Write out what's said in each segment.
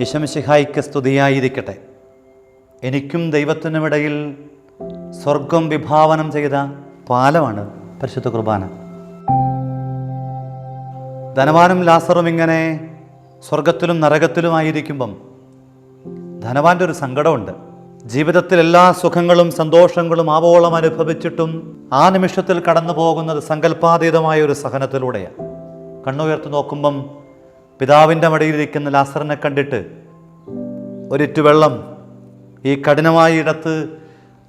യശംശിഹായിക്ക് സ്തുതിയായിരിക്കട്ടെ. എനിക്കും ദൈവത്തിനുമിടയിൽ സ്വർഗം വിഭാവനം ചെയ്ത പാലമാണ് പരിശുദ്ധ കുർബാന. ധനവാനും ലാസറും ഇങ്ങനെ സ്വർഗത്തിലും നരകത്തിലുമായിരിക്കുമ്പം ധനവാന്റെ ഒരു സങ്കടമുണ്ട്. ജീവിതത്തിൽ എല്ലാ സുഖങ്ങളും സന്തോഷങ്ങളും ആവോളം അനുഭവിച്ചിട്ടും ആ നിമിഷത്തിൽ കടന്നു പോകുന്നത് സങ്കല്പാതീതമായ ഒരു സഹനത്തിലൂടെയാണ് കണ്ണുയർത്തി നോക്കുമ്പം പിതാവിന്റെ മടിയിലിരിക്കുന്ന ലാസറിനെ കണ്ടിട്ട് ഒരിറ്റു വെള്ളം ഈ കഠിനമായ ഇടത്ത്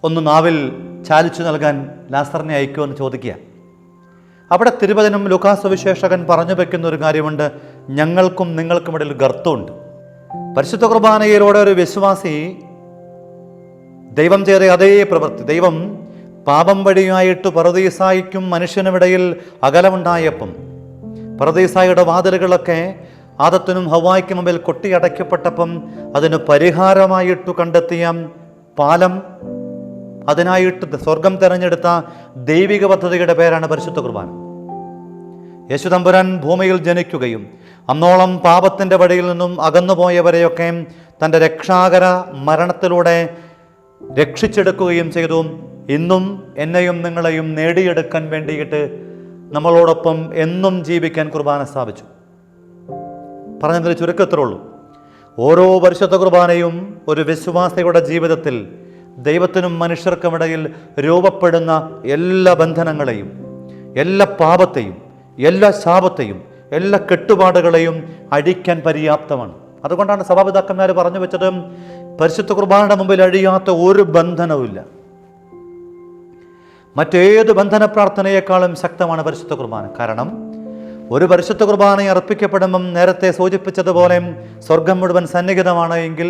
ഒന്ന് നാവിൽ ചാലിച്ചു നൽകാൻ ലാസറിനെ അയക്കുമെന്ന് ചോദിക്കുക. അവിടെ തിരുവചനം ലുക്കാസ് വിശേഷകൻ പറഞ്ഞു വയ്ക്കുന്ന ഒരു കാര്യമുണ്ട്. ഞങ്ങൾക്കും നിങ്ങൾക്കും ഇടയിൽ ഗർത്തമുണ്ട്. പരിശുദ്ധ കുർബാനയിലൂടെ ഒരു വിശ്വാസി ദൈവം ചെയ്ത അതേ പ്രവൃത്തി ദൈവം പാപം വഴിയായിട്ട് പറദീസായിക്കും മനുഷ്യനുമിടയിൽ അകലമുണ്ടായപ്പം പറദീസായുടെ വാതിലുകളൊക്കെ ആദത്തിനും ഹവായ്ക്ക് മുമ്പിൽ കൊട്ടിയടയ്ക്കപ്പെട്ടപ്പം അതിന് പരിഹാരമായിട്ടു കണ്ടെത്തിയ പാലം. അതിനായിട്ട് സ്വർഗം തെരഞ്ഞെടുത്ത ദൈവിക പദ്ധതിയുടെ പേരാണ് പരിശുദ്ധ കുർബാന. യേശുതമ്പുരാൻ ഭൂമിയിൽ ജനിക്കുകയും അന്നോളം പാപത്തിന്റെ വഴിയിൽ നിന്നും അകന്നുപോയവരെയൊക്കെ തന്റെ രക്ഷാകര മരണത്തിലൂടെ രക്ഷിച്ചെടുക്കുകയും ചെയ്തു. ഇന്നും എന്നെയും നിങ്ങളെയും നേടിയെടുക്കാൻ വേണ്ടിയിട്ട് നമ്മളോടൊപ്പം എന്നും ജീവിക്കാൻ കുർബാന സ്ഥാപിച്ചു. പറഞ്ഞതിൽ ചുരുക്കത്രേ ഉള്ളൂ. ഓരോ പരിശുദ്ധ കുർബാനയും ഒരു വിശ്വാസിയുടെ ജീവിതത്തിൽ ദൈവത്തിനും മനുഷ്യർക്കുമിടയിൽ രൂപപ്പെടുന്ന എല്ലാ ബന്ധനങ്ങളെയും എല്ലാ പാപത്തെയും എല്ലാ ശാപത്തെയും എല്ലാ കെട്ടുപാടുകളെയും അഴിക്കാൻ പര്യാപ്തമാണ്. അതുകൊണ്ടാണ് സഭാപിതാക്കന്മാർ പറഞ്ഞു വെച്ചത് പരിശുദ്ധ കുർബാനയുടെ മുമ്പിൽ അഴിയാത്ത ഒരു ബന്ധനവുമില്ല മറ്റേത് ബന്ധന പ്രാർത്ഥനയേക്കാളും ശക്തമാണ് പരിശുദ്ധ കുർബാന. കാരണം ഒരു പരിശുദ്ധ കുർബാന അർപ്പിക്കപ്പെടുമ്പം നേരത്തെ സൂചിപ്പിച്ചതുപോലെ സ്വർഗം മുഴുവൻ സന്നിഹിതമാണ് എങ്കിൽ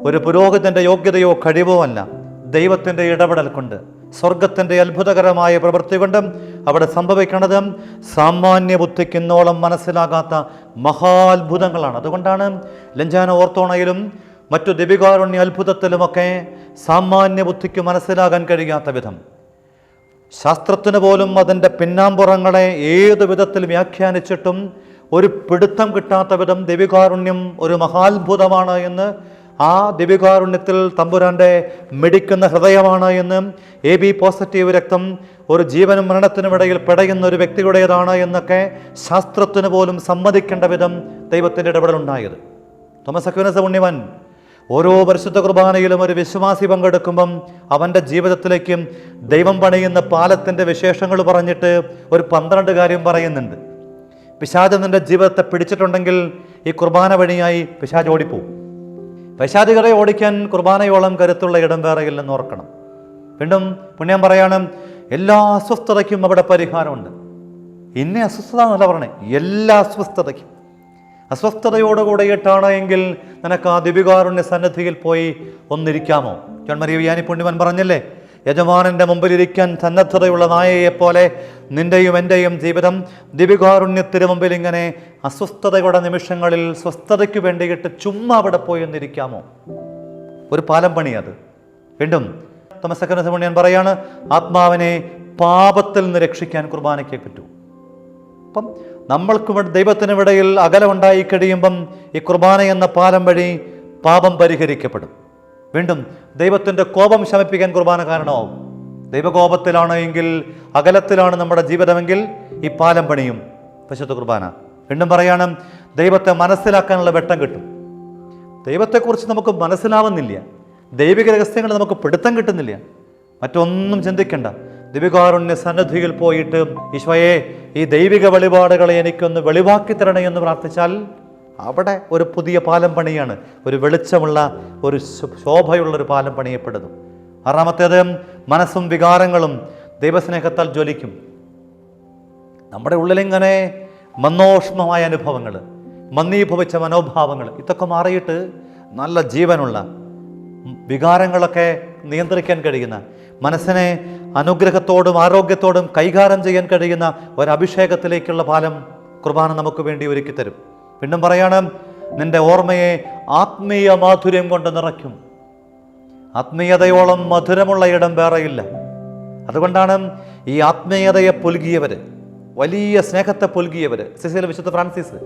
ഒരു പുരോഹിതന്റെ യോഗ്യതയോ കഴിവോ അല്ല. ദൈവത്തിന്റെ ഇടപെടൽ കൊണ്ട് സ്വർഗത്തിന്റെ അത്ഭുതകരമായ പ്രവൃത്തി കൊണ്ട് അവിടെ സംഭവിക്കുന്നത് സാമാന്യ ബുദ്ധിക്കുന്നോളം മനസ്സിലാകാത്ത മഹാത്ഭുതങ്ങളാണ്. അതുകൊണ്ടാണ് ലഞ്ചാന ഓർത്തോണയിലും മറ്റു ദിപികാരുണ്യ അത്ഭുതത്തിലുമൊക്കെ സാമാന്യ ബുദ്ധിക്ക് മനസ്സിലാകാൻ കഴിയാത്ത വിധം ശാസ്ത്രത്തിന് പോലും അതിന്റെ പിന്നാമ്പുറങ്ങളെ ഏത് വിധത്തിൽ വ്യാഖ്യാനിച്ചിട്ടും ഒരു പിടുത്തം കിട്ടാത്ത വിധം ദിവികാരുണ്യം ഒരു മഹാത്ഭുതമാണ് എന്ന് ആ ദിവികാരുണ്യത്തിൽ തമ്പുരാന്റെ മിടിക്കുന്ന ഹൃദയമാണ് എന്ന് എ ബി പോസിറ്റീവ് രക്തം ഒരു ജീവനും മരണത്തിനുമിടയിൽ പിടയുന്ന ഒരു വ്യക്തിയുടേതാണ് എന്നൊക്കെ ശാസ്ത്രത്തിന് പോലും സമ്മതിക്കേണ്ട വിധം ദൈവത്തിന്റെ ഇടപെടലുണ്ടായത്. തോമസ് അക്വിനസ് പുണ്യവൻ ഓരോ പരിശുദ്ധ കുർബാനയിലും ഒരു വിശ്വാസി പങ്കെടുക്കുമ്പം അവന്റെ ജീവിതത്തിലേക്കും ദൈവം പണിയുന്ന പാലത്തിന്റെ വിശേഷങ്ങൾ പറഞ്ഞിട്ട് ഒരു പന്ത്രണ്ട് കാര്യം പറയുന്നുണ്ട്. പിശാജ് നിന്റെ ജീവിതത്തെ പിടിച്ചിട്ടുണ്ടെങ്കിൽ ഈ കുർബാന വഴിയായി പിശാജ് ഓടിപ്പോവും. പൈശാചികളെ ഓടിക്കാൻ കുർബാനയോളം കരുത്തുള്ള ഇടം വേറെയില്ലെന്ന് ഓർക്കണം. വീണ്ടും പുണ്യം പറയാണ് എല്ലാ അസ്വസ്ഥതയ്ക്കും അവിടെ പരിഹാരമുണ്ട്. ഇന്ന അസ്വസ്ഥത എന്നല്ല പറഞ്ഞേ എല്ലാ അസ്വസ്ഥതയ്ക്കും. അസ്വസ്ഥതയോടുകൂടിയിട്ടാണ് എങ്കിൽ നിനക്ക് ആ ദിവികാരുണ്യ സന്നദ്ധിയിൽ പോയി ഒന്നിരിക്കാമോ? ജോൺ മരിയ വിയാനി പുണ്യവൻ പറഞ്ഞല്ലേ യജമാനന്റെ മുമ്പിലിരിക്കാൻ സന്നദ്ധതയുള്ള നായയെപ്പോലെ നിന്റെയും എന്റെയും ജീവിതം ദിപികാരുണ്യത്തിന് മുമ്പിൽ ഇങ്ങനെ അസ്വസ്ഥതയുടെ നിമിഷങ്ങളിൽ സ്വസ്ഥതയ്ക്ക് വേണ്ടിയിട്ട് ചുമ്മാ അവിടെ പോയി ഒന്നിരിക്കാമോ? ഒരു പാലം പണി അത്. വീണ്ടും തോമസക്കന സുമണിയൻ പറയാണ് ആത്മാവിനെ പാപത്തിൽ നിന്ന് രക്ഷിക്കാൻ കുർബാനയ്ക്ക് പറ്റൂ അപ്പം നമ്മൾക്കും ദൈവത്തിനുമിടയിൽ അകലമുണ്ടായി കഴിയുമ്പം ഈ കുർബാന എന്ന പാലം വഴി പാപം പരിഹരിക്കപ്പെടും. വീണ്ടും ദൈവത്തിന്റെ കോപം ശമിപ്പിക്കാൻ കുർബാന കാരണമാവും. ദൈവകോപത്തിലാണ് എങ്കിൽ അകലത്തിലാണ് നമ്മുടെ ജീവിതമെങ്കിൽ ഈ പാലം പണിയും. പരിശുദ്ധ കുർബാന. വീണ്ടും പറയാണ് ദൈവത്തെ മനസ്സിലാക്കാനുള്ള വെട്ടം കിട്ടും. ദൈവത്തെക്കുറിച്ച് നമുക്ക് മനസ്സിലാവുന്നില്ല. ദൈവിക രഹസ്യങ്ങൾ നമുക്ക് പിടുത്തം കിട്ടുന്നില്ല. മറ്റൊന്നും ചിന്തിക്കണ്ട. ദിവികാരുണ്യ സന്നദ്ധിയിൽ പോയിട്ട് ഈശോയെ ഈ ദൈവിക വെളിപാടുകളെ എനിക്കൊന്ന് വെളിവാക്കി തരണേ എന്ന് പ്രാർത്ഥിച്ചാൽ അവിടെ ഒരു പുതിയ പാലം പണിയാണ്. ഒരു വെളിച്ചമുള്ള ഒരു ശോഭയുള്ള ഒരു പാലം പണിയപ്പെടുന്നു. ആറാമത്തേത് മനസ്സും വികാരങ്ങളും ദൈവസ്നേഹത്താൽ ജ്വലിക്കും. നമ്മുടെ ഉള്ളിലിങ്ങനെ മന്നോഷ്മമായ അനുഭവങ്ങൾ മന്ദീഭവിച്ച മനോഭാവങ്ങൾ ഇതൊക്കെ മാറിയിട്ട് നല്ല ജീവനുള്ള വികാരങ്ങളൊക്കെ നിയന്ത്രിക്കാൻ കഴിയുന്ന മനസ്സിനെ അനുഗ്രഹത്തോടും ആരോഗ്യത്തോടും കൈകാര്യം ചെയ്യാൻ കഴിയുന്ന ഒരഭിഷേകത്തിലേക്കുള്ള പാലം കുർബാന നമുക്ക് വേണ്ടി ഒരുക്കി തരും. വീണ്ടും പറയാണ് നിന്റെ ഓർമ്മയെ ആത്മീയ മാധുര്യം കൊണ്ട് നിറയ്ക്കും. ആത്മീയതയോളം മധുരമുള്ള ഇടം വേറെയില്ല. അതുകൊണ്ടാണ് ഈ ആത്മീയതയെ പുൽകിയവർ വലിയ സ്നേഹത്തെ പുൽകിയവർ സിസിയിലെ വിശുദ്ധ ഫ്രാൻസിസ്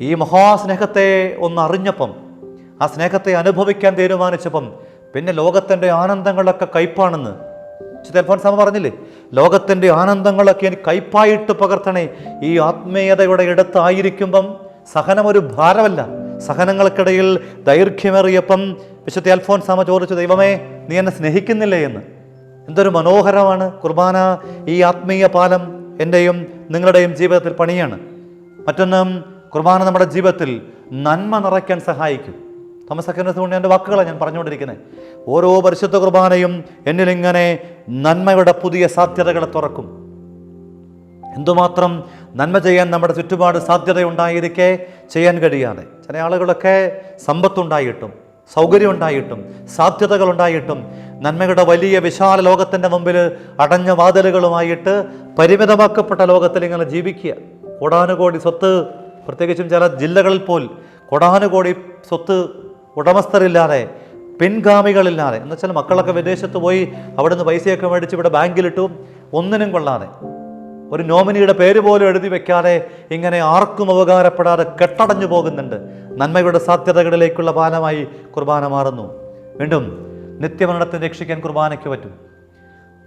ഈ മഹാസ്നേഹത്തെ ഒന്ന് അറിഞ്ഞപ്പം ആ സ്നേഹത്തെ അനുഭവിക്കാൻ തീരുമാനിച്ചപ്പം പിന്നെ ലോകത്തിന്റെ ആനന്ദങ്ങളൊക്കെ കയ്പാണെന്ന്. ചിതൽഫോൻസാമ പറഞ്ഞില്ലേ? ലോകത്തിന്റെ ആനന്ദങ്ങളൊക്കെ എനിക്ക് കയ്പായിട്ട് പകർത്തണേ. ഈ ആത്മീയതയുടെ ഇടത്തായിരിക്കുമ്പം സഹനം ഒരു ഭാരമല്ല. സഹനങ്ങൾക്കിടയിൽ ദൈർഘ്യമേറിയപ്പം വിശുദ്ധ അൽഫോൻസാമ ചോദിച്ചു ദൈവമേ നീ എന്നെ സ്നേഹിക്കുന്നില്ലേ എന്ന്? എന്തൊരു മനോഹരമാണ്. കുർബാന ഈ ആത്മീയ പാലം എന്റെയും നിങ്ങളുടെയും ജീവിതത്തിൽ പണിയാണ്. മറ്റൊന്ന് കുർബാന നമ്മുടെ ജീവിതത്തിൽ നന്മ നിറയ്ക്കാൻ സഹായിക്കും. തോമസ് അക്കനസ് എന്റെ വാക്കുകളാണ് ഞാൻ പറഞ്ഞുകൊണ്ടിരിക്കുന്നത്. ഓരോ പരിശുദ്ധ കുർബാനയും എന്നിലിങ്ങനെ നന്മയുടെ പുതിയ സാധ്യതകളെ തുറക്കും. എന്തുമാത്രം നന്മ ചെയ്യാൻ നമ്മുടെ ചുറ്റുപാട് സാധ്യതയുണ്ടായിരിക്കെ ചെയ്യാൻ കഴിയാതെ. ചില ആളുകളൊക്കെ സമ്പത്തുണ്ടായിട്ടും സൗകര്യം ഉണ്ടായിട്ടും സാധ്യതകൾ ഉണ്ടായിട്ടും നന്മയുടെ വലിയ വിശാല ലോകത്തിന്റെ മുമ്പിൽ അടഞ്ഞ വാതിലുകളുമായിട്ട് പരിമിതമാക്കപ്പെട്ട ലോകത്തിൽ ഇങ്ങനെ ജീവിക്കുക. കോടാനുകോടി സ്വത്ത് പ്രത്യേകിച്ചും ചില ജില്ലകളിൽ പോൽ കോടാനുകോടി സ്വത്ത് ഉടമസ്ഥരില്ലാതെ പിൻഗാമികളില്ലാതെ എന്ന് വെച്ചാൽ മക്കളൊക്കെ വിദേശത്ത് പോയി അവിടെ നിന്ന് പൈസയൊക്കെ മേടിച്ച് ഇവിടെ ബാങ്കിലിട്ടു ഒന്നിനും കൊള്ളാതെ. ഒരു നോമിനിയുടെ പേര് പോലും എഴുതി വെക്കാതെ ഇങ്ങനെ ആർക്കും ഉപകാരപ്പെടാതെ കെട്ടടഞ്ഞു പോകുന്നുണ്ട്. നന്മയുടെ സാധ്യതകളിലേക്കുള്ള പാലമായി കുർബാന മാറുന്നു. വീണ്ടും നിത്യമരണത്തെ രക്ഷിക്കാൻ കുർബാനയ്ക്ക് പറ്റും.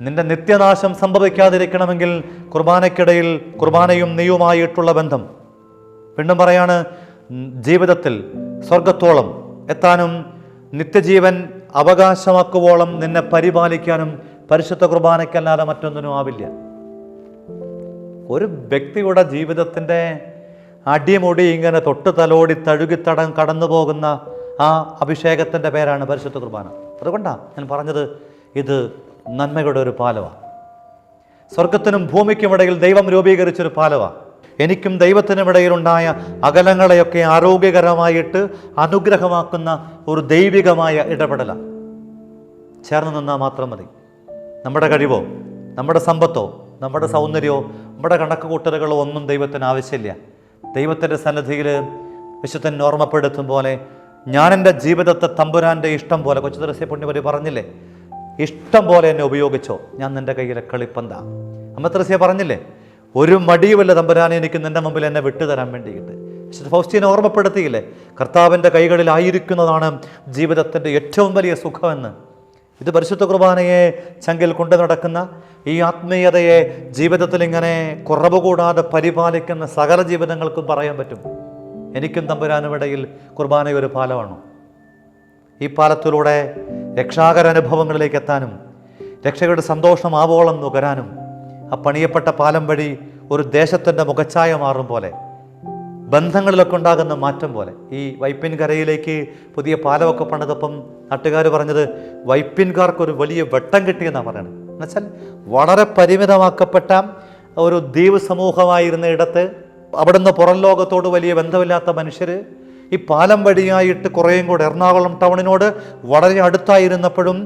നിന്റെ നിത്യനാശം സംഭവിക്കാതിരിക്കണമെങ്കിൽ കുർബാനയ്ക്കിടയിൽ കുർബാനയും നീയുമായിട്ടുള്ള ബന്ധം. വീണ്ടും പറയാണ് ജീവിതത്തിൽ സ്വർഗത്തോളം എത്താനും നിത്യജീവൻ അവകാശമാക്കുവോളം നിന്നെ പരിപാലിക്കാനും പരിശുദ്ധ കുർബാനയ്ക്കല്ലാതെ മറ്റൊന്നിനും ആവില്ല. ഒരു വ്യക്തിയുടെ ജീവിതത്തിന്റെ അടിമുടി ഇങ്ങനെ തൊട്ട് തലോടി തഴുകിത്തടം കടന്നു പോകുന്ന ആ അഭിഷേകത്തിന്റെ പേരാണ് പരിശുദ്ധ കുർബാന. അതുകൊണ്ടാണ് ഞാൻ പറഞ്ഞത് ഇത് നന്മയുടെ ഒരു പാലവാണ് സ്വർഗത്തിനും ഭൂമിക്കുമിടയിൽ ദൈവം രൂപീകരിച്ചൊരു പാലമാണ് എനിക്കും ദൈവത്തിനുമിടയിലുണ്ടായ അകലങ്ങളെയൊക്കെ ആരോഗ്യകരമായിട്ട് അനുഗ്രഹമാക്കുന്ന ഒരു ദൈവികമായ ഇടപെടലാണ് ചേർന്ന് നിന്നാൽ മാത്രം മതി. നമ്മുടെ കഴിവോ നമ്മുടെ സമ്പത്തോ നമ്മുടെ സൗന്ദര്യമോ നമ്മുടെ കണക്ക് കൂട്ടലുകളോ ഒന്നും ദൈവത്തിന് ആവശ്യമില്ല. ദൈവത്തിന്റെ സന്നിധിയിൽ വിശുദ്ധൻ ഓർമ്മപ്പെടുത്തും പോലെ ഞാൻ എന്റെ ജീവിതത്തെ തമ്പുരാന്റെ ഇഷ്ടം പോലെ കൊച്ചു ദിവസം പുണ്യവരി പറഞ്ഞില്ലേ? ഇഷ്ടം പോലെ എന്നെ ഉപയോഗിച്ചോ ഞാൻ നിന്റെ കയ്യിലെ കളിപ്പന്താ. അമ്മ പറഞ്ഞില്ലേ? ഒരു മടിയുമല്ല തമ്പുരാനെ എനിക്ക് നിന്റെ മുമ്പിൽ എന്നെ വിട്ടുതരാൻ വേണ്ടിയിട്ട്. ഫൗസ്റ്റീനെ ഓർമ്മപ്പെടുത്തിയില്ലേ? കർത്താവിന്റെ കൈകളിലായിരിക്കുന്നതാണ് ജീവിതത്തിന്റെ ഏറ്റവും വലിയ സുഖമെന്ന്. ഇത് പരിശുദ്ധ കുർബാനയെ ചങ്കിൽ കൊണ്ടു നടക്കുന്ന ഈ ആത്മീയതയെ ജീവിതത്തിൽ ഇങ്ങനെ കുറവ് കൂടാതെ പരിപാലിക്കുന്ന സകല ജീവിതങ്ങൾക്കും പറയാൻ പറ്റും. എനിക്കും തമ്പുരാനുമിടയിൽ കുർബാന ഒരു പാലമാണ്. ഈ പാലത്തിലൂടെ രക്ഷാകര അനുഭവങ്ങളിലേക്ക് എത്താനും രക്ഷയുടെ സന്തോഷം ആവോളം നുകരാനും ആ പണിയപ്പെട്ട പാലം വഴി ഒരു ദേശത്തിന്റെ മുഖച്ഛായ മാറും പോലെ ബന്ധങ്ങളിലൊക്കെ ഉണ്ടാകുന്ന മാറ്റം പോലെ. ഈ വൈപ്പിൻ കരയിലേക്ക് പുതിയ പാലമൊക്കെ പണിതപ്പം നാട്ടുകാർ പറഞ്ഞത് വൈപ്പിൻകാർക്കൊരു വലിയ വെട്ടം കിട്ടിയെന്നാണ് പറയുന്നത് എന്നുവെച്ചാൽ വളരെ പരിമിതമാക്കപ്പെട്ട ഒരു ദ്വീപ് സമൂഹമായിരുന്ന ഇടത്ത് അവിടുന്ന് പുറം ലോകത്തോട് വലിയ ബന്ധമില്ലാത്ത മനുഷ്യർ ഈ പാലം വഴിയായിട്ട് കുറേയും കൂടെ എറണാകുളം ടൗണിനോട് വളരെ അടുത്തായിരുന്നപ്പോഴും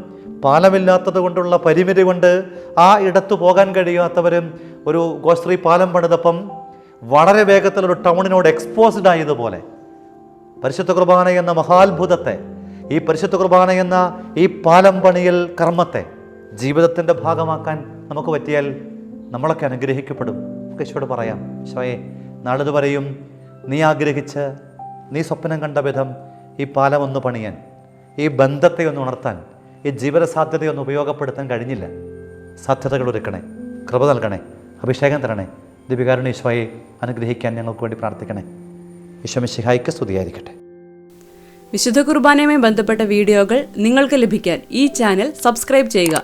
പാലമില്ലാത്തത് കൊണ്ടുള്ള പരിമിതി കൊണ്ട് ആ ഇടത്തു പോകാൻ കഴിയാത്തവരും ഒരു ഗോശ്രീ പാലം പണിതപ്പം വളരെ വേഗത്തിൽ ഒരു ടൗണിനോട് എക്സ്പോസ്ഡ് ആയതുപോലെ. പരിശുദ്ധ കുർബാന എന്ന മഹാത്ഭുതത്തെ ഈ പരിശുദ്ധ കുർബാന എന്ന ഈ പാലം പണിയൽ കർമ്മത്തെ ജീവിതത്തിന്റെ ഭാഗമാക്കാൻ നമുക്ക് പറ്റിയാൽ നമ്മളൊക്കെ അനുഗ്രഹിക്കപ്പെടും. നമുക്ക് ഈശോട് പറയാം ഈശോയെ പറയും നീ ആഗ്രഹിച്ച് നീ സ്വപ്നം കണ്ട വിധം ഈ പാലം ഒന്ന് പണിയാൻ ഈ ബന്ധത്തെ ഒന്ന് ഉണർത്താൻ ഈ ജീവിത സാധ്യതയൊന്നും ഉപയോഗപ്പെടുത്താൻ കഴിഞ്ഞില്ല. സാധ്യതകൾ ഒരുക്കണേ കൃപ നൽകണേ അഭിഷേകം തരണേ. ദിപികാരുണ ഈശോയെ അനുഗ്രഹിക്കാൻ ഞങ്ങൾക്ക് വേണ്ടി പ്രാർത്ഥിക്കണേ. ഈശോമിശിഹായിക്ക് സ്തുതിയായിരിക്കട്ടെ. വിശുദ്ധ കുർബാനയുമായി ബന്ധപ്പെട്ട വീഡിയോകൾ നിങ്ങൾക്ക് ലഭിക്കാൻ ഈ ചാനൽ സബ്സ്ക്രൈബ് ചെയ്യുക.